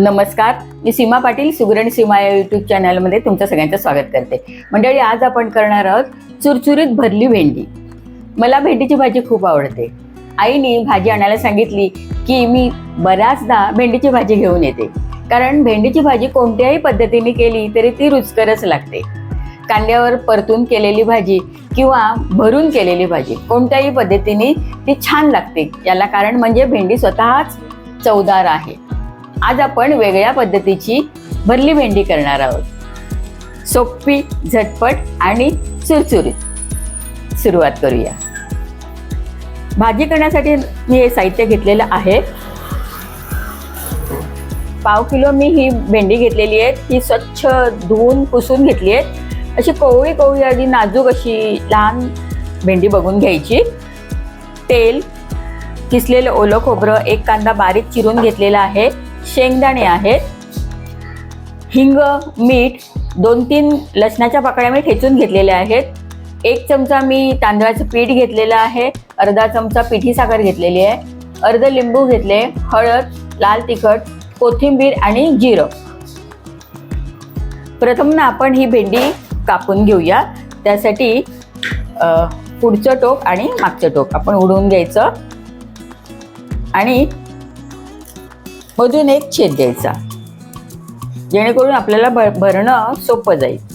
नमस्कार मी सीमा पाटील सुगरण सीमा या यूट्यूब चॅनलमध्ये तुमचं सगळ्यांचं स्वागत करते. मंडळी आज आपण करणार आहोत चुरचुरीत भरली भेंडी. मला भेंडीची भाजी खूप आवडते. आईने भाजी आणायला सांगितली की मी बऱ्याचदा भेंडीची भाजी घेऊन येते. कारण भेंडीची भाजी कोणत्याही पद्धतीने केली तरी ती रुचकरच लागते. कांद्यावर परतून केलेली भाजी किंवा भरून केलेली भाजी कोणत्याही पद्धतीने ती छान लागते. याला कारण म्हणजे भेंडी स्वतःच चवदार आहे. आज आपण वेगळ्या पद्धतीची भरली भेंडी करणार आहोत. सोपी झटपट आणि चुरचुरीत सुरुवात करूया. भाजी करण्यासाठी मी हे साहित्य घेतलेलं आहे. पाव किलो मी ही भेंडी घेतलेली आहे. ती स्वच्छ धुवून पुसून घेतली आहे. अशी कोवळी कोवळी आधी नाजूक अशी लहान भेंडी बघून घ्यायची. तेल किसलेलं ओलं खोबरं एक कांदा बारीक चिरून घेतलेला आहे. शेंगदाणे आहेत हिंग मीठ दोन तीन लसणाच्या पाकळ्या मी ठेचून घेतलेल्या आहेत. एक चमचा मी तांदळाचं पीठ घेतलेलं आहे अर्धा चमचा पिठी साखर घेतलेली आहे अर्ध लिंबू घेतले हळद लाल तिखट कोथिंबीर आणि जिरं. प्रथम ना आपण ही भेंडी कापून घेऊया. त्यासाठी पुढचं टोक आणि मागचं टोक. आपण उडवून घ्यायचं. आणि मधून एक छेद द्यायचा. जेणेकरून आपल्याला भर भरणं सोपं जाईल.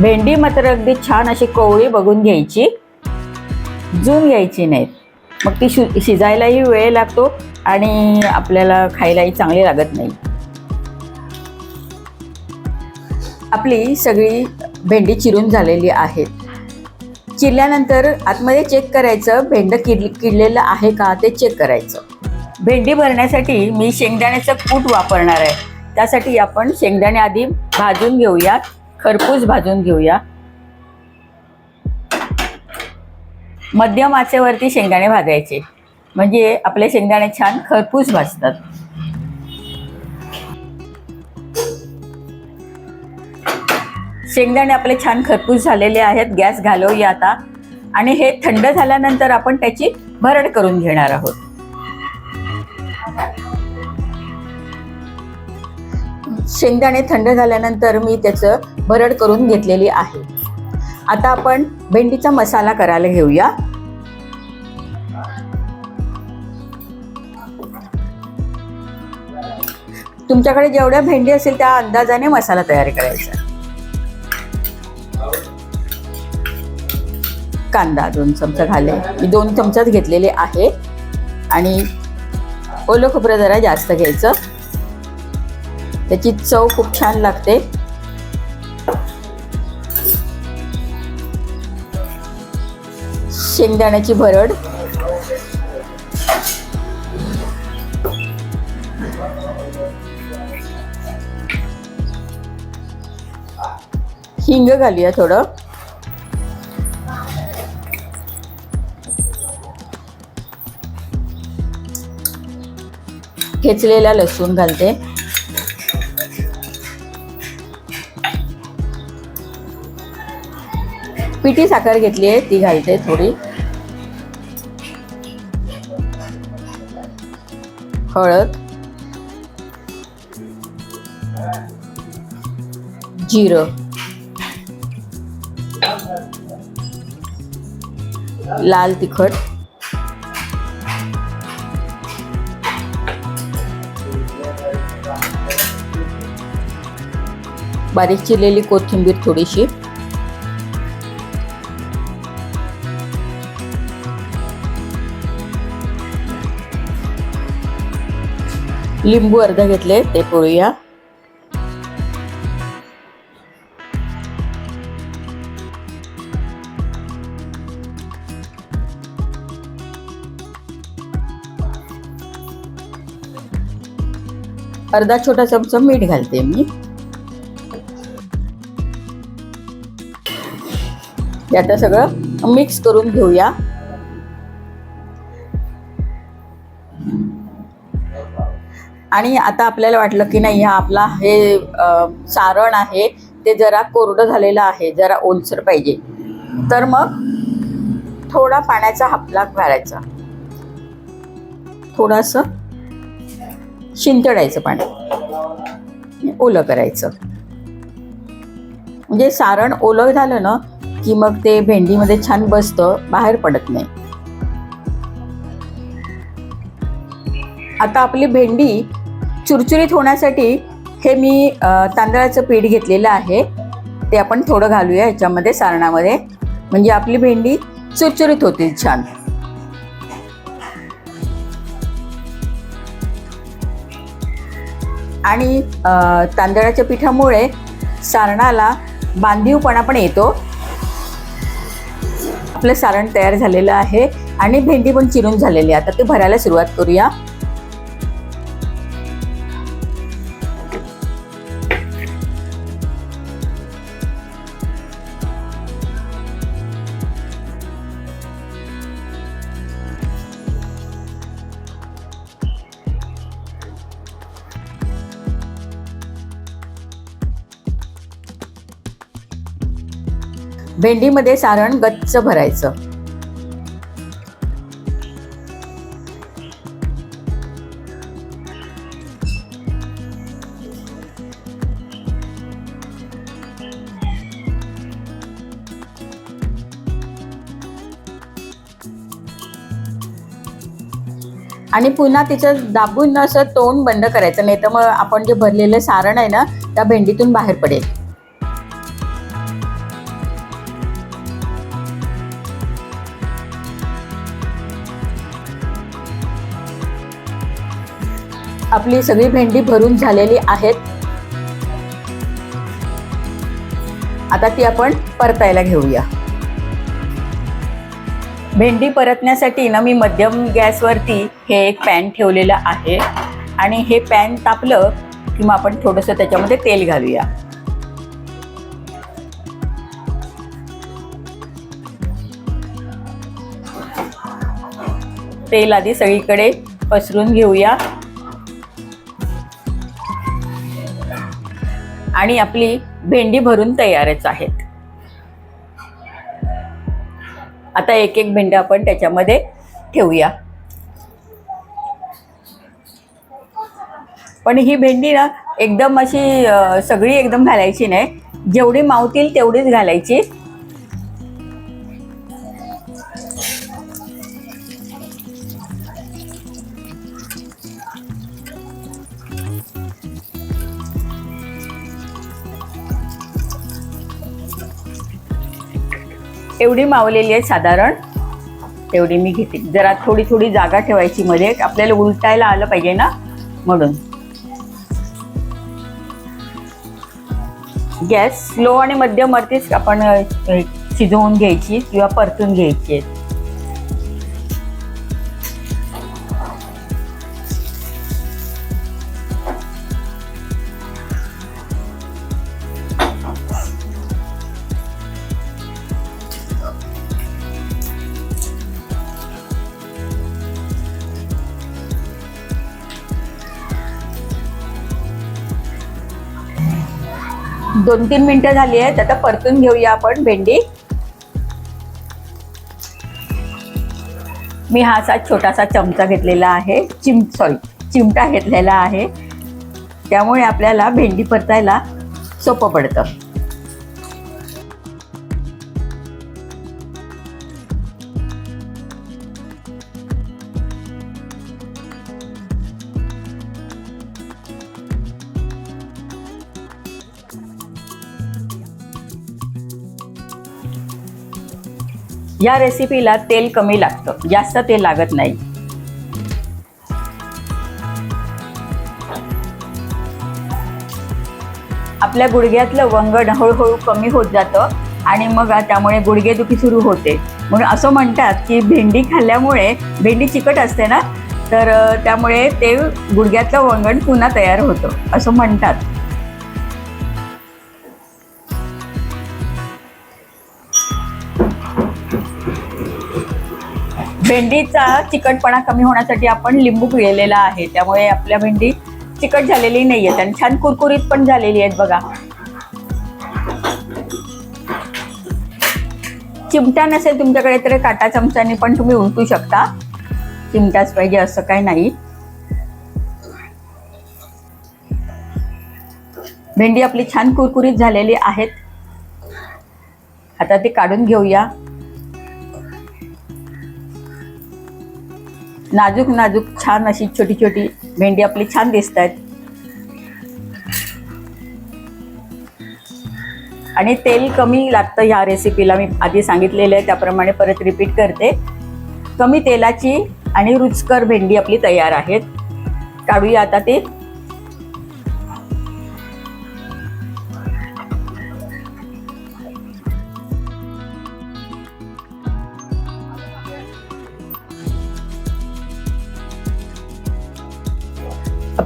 भेंडी मात्र अगदी छान अशी कोवळी बघून घ्यायची. जून घ्यायची नाहीत. मग ती शि शिजायलाही वेळ लागतो आणि आपल्याला खायलाही चांगली लागत नाही. आपली सगळी भेंडी चिरून झालेली आहे चिरल्यानंतर आतमध्ये चेक करायचं भेंड किड किडलेलं आहे का ते चेक करायचं. भेंडी भरण्यासाठी मी शेंगदाण्याचं कूट वापरणार आहे. त्यासाठी आपण शेंगदाणे आधी भाजून घेऊयात. खरपूस भाजून घेऊया. मध्यम आचेवरती शेंगदाणे भाजायचे. म्हणजे आपले शेंगदाणे छान खरपूस भाजतात. शेंगदाणे आपले छान खरपूस झालेले आहेत. गॅस घालवूया आता. आणि हे थंड झाल्यानंतर आपण त्याची भरड करून घेणार आहोत. शेंगदाणे थंड झाल्यानंतर मी त्याचं भरड करून घेतलेली आहे. आता आपण भेंडीचा मसाला करायला घेऊया. तुमच्याकडे जेवढ्या भेंडी असेल त्या अंदाजाने मसाला तयार करायचा. कांदा दोन चमचा घाले. मी दोन चमचाच घेतलेले आहे. आणि ओलं खोबरं जरा जास्त घ्यायचं. त्याची चव खूप छान लागते. शेंगदाण्याची भरड. हिंग घालूया थोडं. ठेचलेला लसूण घालते. पिठी साखर घेतली आहे ती घालते थोडी. हळद. जिरं. लाल तिखट. बारीक चिरलेली कोथिंबीर थोडीशी. लिंबू अर्ध घेतले ते पोळूया अर्धा छोटा चमचा मीठ घालते मी. आता सगळं मिक्स करून घेऊया. आणि आता आपल्याला वाटलं की नाही हा आपला हे सारण आहे ते जरा कोरडं झालेलं आहे जरा ओलसर पाहिजे. तर मग थोडा पाण्याचा हापला घालायचा थोडंसं शिंतडायचं पाणी. ओलं करायचं. म्हणजे सारण ओलं झालं ना की मग ते भेंडीमध्ये छान बसतं बाहेर पडत नाही. आता आपली भेंडी चुरचुरीत होण्यासाठी हे मी तांदळाचं पीठ घेतलेलं आहे. ते आपण थोडं घालूया याच्यामध्ये सारणामध्ये. म्हणजे आपली भेंडी चुरचुरीत होतील छान. आणि तांदळाच्या पिठामुळे सारणाला बांधीवपणा पण येतो. आपलं सारण तयार झालेलं आहे आणि भेंडी पण चिरून झालेली आहे. आता ते भरायला सुरुवात करूया. भेंडीमध्ये सारण गच्च भरायचं. आणि पुन्हा तिचं दाबून असं तोंड बंद करायचं नाही तर मग आपण जे भरलेलं सारण आहे ना त्या भेंडीतून बाहेर पडेल. आपली सगळी भेंडी भरून झालेली आहेत. आता ती आपण परतायला घेऊया. भेंडी परतण्यासाठी ना मी मध्यम गॅसवरती हे एक पॅन ठेवलेलं आहे. आणि हे पॅन तापलं की मग आपण थोडंसं त्याच्यामध्ये तेल घालूया. तेल आधी सगळीकडे पसरून घेऊया. आणि आपली भेंडी भरून तयारच आहेत. आता एक एक भेंडी आपण त्याच्यामध्ये ठेवूया. पण ही भेंडी ना एकदम अशी सगळी एकदम घालायची नाही. जेवढी मावतील तेवढीच घालायची. एवढी मावलेली आहे साधारण. तेवढी मी घेते. जरा थोडी थोडी जागा ठेवायची मध्ये. आपल्याला उलटायला आलं पाहिजे ना? म्हणून. गॅस स्लो आणि मध्यमवरतीच आपण शिजवून घ्यायची किंवा परतून घ्यायची. आहेत दोन तीन मिनिटं झाली आहेत. आता परतून घेऊया आपण भेंडी. मी हा असा छोटासा चमचा घेतलेला आहे. चिम सॉरी चिमटा घेतलेला आहे. त्यामुळे आपल्याला भेंडी परतायला सोपं पडतं. या रेसिपीला तेल कमी लागतं. जास्त तेल लागत नाही. आपल्या गुडघ्यातलं वंगण हळूहळू कमी होत जातं आणि मग त्यामुळे गुडघेदुखी सुरू होते. म्हणून असं म्हणतात की भेंडी खाल्ल्यामुळे भेंडी चिकट असते ना तर त्यामुळे ते गुडघ्यातलं वंगण पुन्हा तयार होतं. असं म्हणतात. भेंडीचा चिकटपणा कमी होण्यासाठी आपण लिंबू पिळलेला आहे. त्यामुळे आपल्या भेंडी चिकट झालेली नाही आहेत आणि छान कुरकुरीत पण झालेली आहेत बघा. चिमटा नसेल तुमच्याकडे तर काटा चमच्याने पण तुम्ही उलटू शकता. चिमटाच पाहिजे असं काही नाही. भेंडी आपली छान कुरकुरीत झालेली आहेत. आता ती काढून घेऊया. नाजूक नाजूक छान अशी छोटी छोटी भेंडी आपली छान दिसत आहेत आणि तेल कमी लागतं ह्या रेसिपीला मी आधी सांगितलेलं आहे त्याप्रमाणे परत रिपीट करते. कमी तेलाची आणि रुचकर भेंडी आपली तयार आहेत. काढूया आता ती.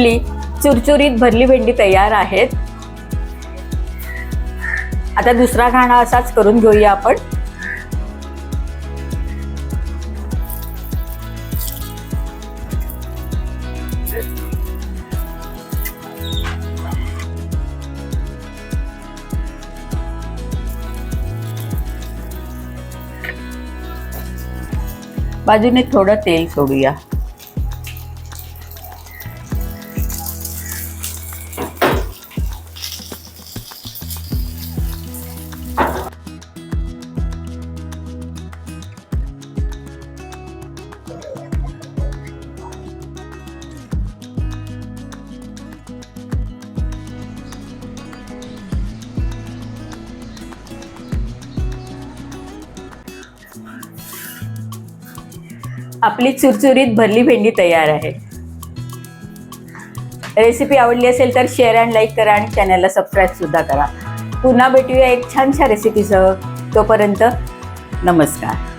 आपली चुरचुरीत भरली भेंडी तयार आहेत. आता दुसरा घाणा असाच करून घेऊया आपण. बाजूने थोडं तेल सोडूया. आपली चुरचुरीत भरली भेंडी तयार आहे. रेसिपी आवडली असेल तर शेअर अँड लाईक करा आणि चॅनलला सबस्क्राईब सुद्धा करा. पुन्हा भेटूया एक छानशा रेसिपीसह तोपर्यंत नमस्कार.